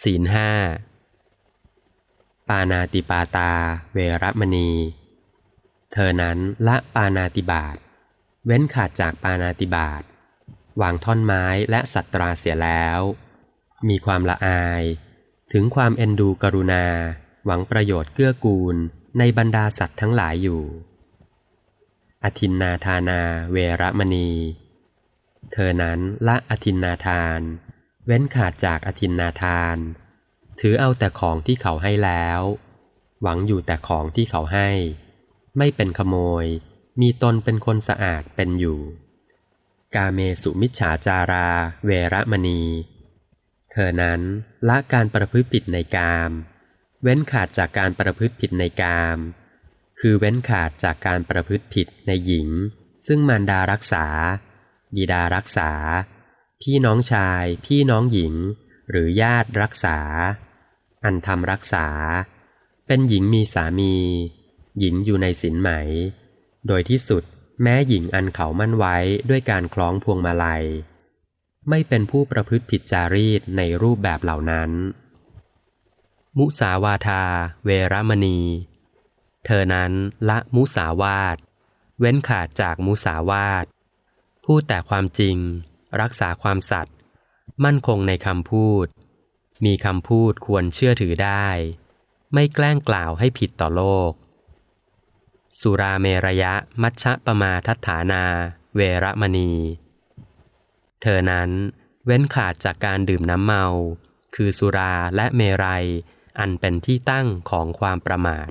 ศีลห้าปานาติปาตา เวรมณี เธอนั้นละปานาติบาตเว้นขาดจากปานาติบาตวางท่อนไม้และสัตราเสียแล้ว มีความละอาย ถึงความเอ็นดูกรุณา หวังประโยชน์เกื้อกูลในบรรดาสัตว์ทั้งหลายอยู่อทินนาธานาเวรมณี เธอนั้นละอทินนาทาน เว้นขาดจากอทินนาทาน ถือเอาแต่ของที่เขาให้แล้ว หวังอยู่แต่ของที่เขาให้ ไม่เป็นขโมย มีตนเป็นคนสะอาดเป็นอยู่ กาเมสุมิจฉาจารา เวรมณี เธอนั้นละการประพฤติผิดในกาม เว้นขาดจากการประพฤติผิดในกาม คือเว้นขาดจากการประพฤติผิดในหญิง ซึ่งมารดารักษา บิดารักษา พี่น้องชาย พี่น้องหญิง หรือญาติรักษา อันทำรักษา เป็นหญิงมีสามี หญิงอยู่ในศีลไหม โดยที่สุดแม้หญิงอันเขามั่นไว้ด้วยการคล้องพวงมาลัย ไม่เป็นผู้ประพฤติผิดจารีตในรูปแบบเหล่านั้น มุสาวาทา เวรมณี เธอนั้นละมุสาวาท เว้นขาดจากมุสาวาท พูดแต่ความจริง รักษาความสัตย์มั่นคงในคำพูด มีคำพูดควรเชื่อถือได้ ไม่แกล้งกล่าวให้ผิดต่อโลก สุราเมรยะมัชฌะปมาทัฏฐานา เวรมณี เธอนั้นเว้นขาดจากการดื่มน้ำเมา คือสุราและเมรัยอันเป็นที่ตั้งของความประมาท